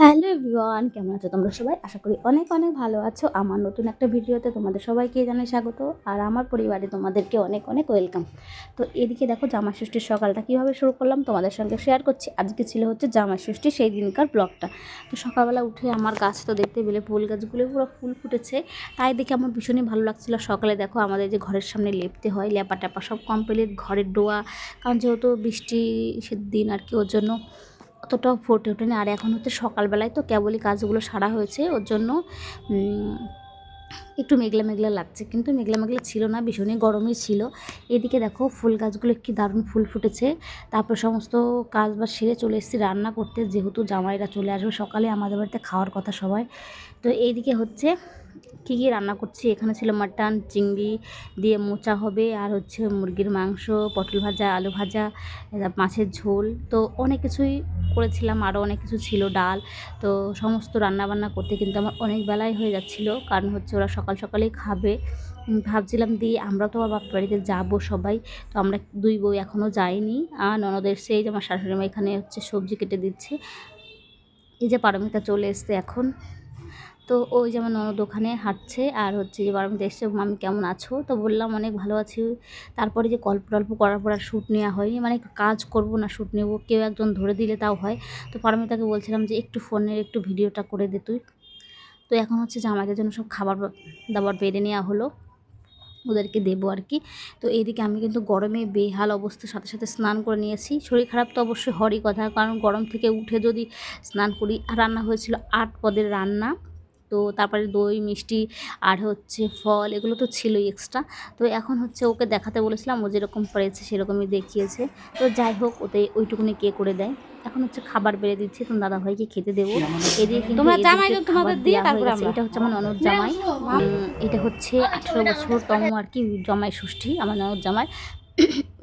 Hello everyone, কেমন আছো তোমরা সবাই? আশা করি অনেক অনেক ভালো আছো। আমার নতুন একটা ভিডিওতে তোমাদের সবাইকে জানাই স্বাগত, আর আমার পরিবারে তোমাদেরকে অনেক অনেক ওয়েলকাম। তো এদিকে দেখো জামা ষষ্ঠীর সকালটা কীভাবে শুরু করলাম, তোমাদের সঙ্গে শেয়ার করছি। আজকে ছিল হচ্ছে জামা ষষ্ঠী সেই দিনকার ব্লগটা। তো সকালবেলা উঠে আমার গাছ তো দেখতে পেলে, ফুল গাছগুলো পুরো ফুল ফুটেছে। তাই দেখে আমার ভীষণই ভালো লাগছিল। সকালে দেখো আমাদের যে ঘরের সামনে লেপতে হয় লেপা টেপা সব কমপ্লিট ঘরের ডোয়া। কারণ যেহেতু বৃষ্টি দিন আর কি, ওর জন্য অতটাও ফুটে ওঠেনি। আর এখন হচ্ছে সকালবেলায় তো কেবলই কাজগুলো সারা হয়েছে, ওর জন্য একটু মেঘলা মেঘলা লাগছে। কিন্তু মেঘলা মেঘলা ছিল না, ভীষণই গরমই ছিল। এদিকে দেখো ফুল গাছগুলো কি দারুণ ফুল ফুটেছে। তারপর সমস্ত কাজ বাজ সেরে চলে এসেছি রান্না করতে, যেহেতু জামাইরা চলে আসবে সকালে আমাদের বাড়িতে খাওয়ার কথা সবাই। তো এইদিকে হচ্ছে কী কী রান্না করছি? এখানে ছিল মাটন, চিংড়ি দিয়ে মোচা হবে, আর হচ্ছে মুরগির মাংস, পটল ভাজা, আলু ভাজা মাছের ঝোল। তো অনেক কিছুই করেছিলাম আরও অনেক কিছু ছিল, ডাল। তো সমস্ত রান্নাবান্না করতে কিন্তু আমার অনেক বেলায় হয়ে যাচ্ছিল, কারণ হচ্ছে ওরা সকাল সকালেই খাবে। ভাবছিলাম দিয়ে আমরা তো আবার বাড়িতে যাব সবাই, তো আমরা দুই বই এখনও যাইনি। আর ননদের সেই যে আমার শাশুড়ি মা এখানে হচ্ছে সবজি কেটে দিচ্ছে, এই যে পারমিতা চলে এসছে এখন। তো ওই যেমন ননদ ওখানে হাঁটছে আর হচ্ছে যে বারমিতা এসছে, মামি কেমন আছো? তো বললাম, অনেক ভালো আছি। তারপরে যে গল্প টল্প করার পর আর শ্যুট নেওয়া হয়নি। মানে কাজ করব না শ্যুট নেব, কেউ একজন ধরে দিলে তাও হয়। তো পারমিতাকে বলছিলাম যে, একটু ফোনের একটু ভিডিওটা করে দে তুই। তো এখন হচ্ছে আমাদের জন্য সব খাবার দাবার বেড়ে নেওয়া হলো। ওদেরকে দেবো আর কি। তো এইদিকে আমি কিন্তু গরমে বেহাল অবস্থার সাথে সাথে স্নান করে নিয়েছি। শরীর খারাপ তো অবশ্যই, হরই কথা। কারণ গরম থেকে উঠে যদি স্নান করি, আর রান্না হয়েছিল আট পদের রান্না। তো তারপরে দই মিষ্টি আর হচ্ছে ফল এগুলো তো ছিলই এক্সট্রা তো এখন হচ্ছে ওকে দেখাতে বলেছিলাম ও যেরকম পেরেছে সেরকমই দেখিয়েছে। তো যাই হোক ওতে ওইটুকুনি কে করে দেয়। এখন হচ্ছে খাবার বেড়ে দিচ্ছি তোমার দাদা ভাইকে খেতে দেবো। এদিকে কিন্তু তোমরা জামাই তোমাদের দিয়ে তারপরে আমরা এটা হচ্ছে আমার ননদ জামাই। এটা হচ্ছে আঠেরো বছর তম আর কি জামাই ষষ্ঠী আমার ননদ জামাই।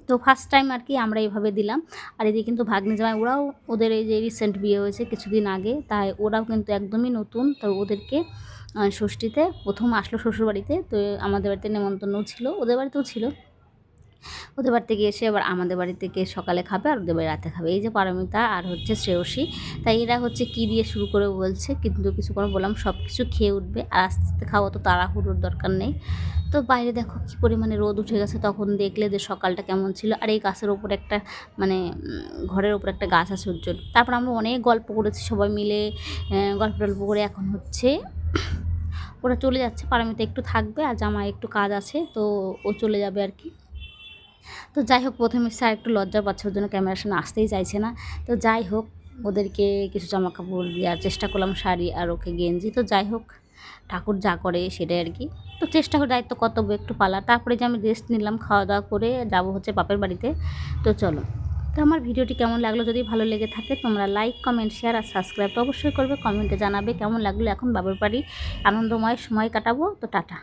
তো ফার্স্ট টাইম আর কি আমরা এইভাবে দিলাম। আর এদিকে কিন্তু ভাগ্নে জামাই, ওরাও ওদের এই যে রিসেন্ট বিয়ে হয়েছে কিছুদিন আগে, তাই ওরাও কিন্তু একদমই নতুন। তো ওদেরকে ষষ্ঠীতে, প্রথম আসলো শ্বশুরবাড়িতে, তো আমাদের বাড়িতে নেমন্তন্নও ছিল। ওদের বাড়িতেও ছিল। ওদের বাড়ি থেকে এসে আবার আমাদের বাড়ি থেকে সকালে খাবে আর ওদের বাড়ি রাতে খাবে। এই যে পারমিতা আর হচ্ছে শ্রেয়সী, তাই এরা হচ্ছে কি দিয়ে শুরু করে বলছে, কিন্তু কিছু করে বললাম সব কিছু খেয়ে উঠবে আর আস্তে আস্তে খাওয়া তো তাড়াহুড়োর দরকার নেই। তো বাইরে দেখো কী পরিমাণে রোদ উঠে গেছে, তখন দেখলে যে সকালটা কেমন ছিল। আর এই গাছের ওপর একটা মানে ঘরের ওপর একটা গাছ আছে উজ্জ্বল। তারপর আমরা অনেক গল্প করেছি সবাই মিলে গল্প টল্প করে এখন হচ্ছে ওরা চলে যাচ্ছে। পারমিতা একটু থাকবে আর জামাই একটু কাজ আছে, তো ও চলে যাবে আর কি। তো যাই হোক, প্রথমে স্যার একটু লজ্জা পাচ্ছে, ওর জন্য ক্যামেরার সামনে আসতেই চাইছে না। তো যাই হোক, ওদেরকে কিছু জামা কাপড় দেওয়ার চেষ্টা করলাম, শাড়ি আর ওকে গেঞ্জি। তো যাই হোক, ঠাকুর যা করে সেটাই আর কি। তো চেষ্টা করে দায়িত্ব, কর্তব্য একটু পালা। তারপরে যে আমি রেস্ট নিলাম খাওয়া দাওয়া করে যাব হচ্ছে বাপের বাড়িতে। তো চলো। তো আমার ভিডিওটি কেমন লাগল, যদি ভালো লেগে থাকে, তোমরা লাইক কমেন্ট শেয়ার আর সাবস্ক্রাইব তো অবশ্যই করবে। কমেন্টে জানাবে কেমন লাগল, এখন বাবার বাড়ি আনন্দময় সময় কাটাবো। তো টাটা।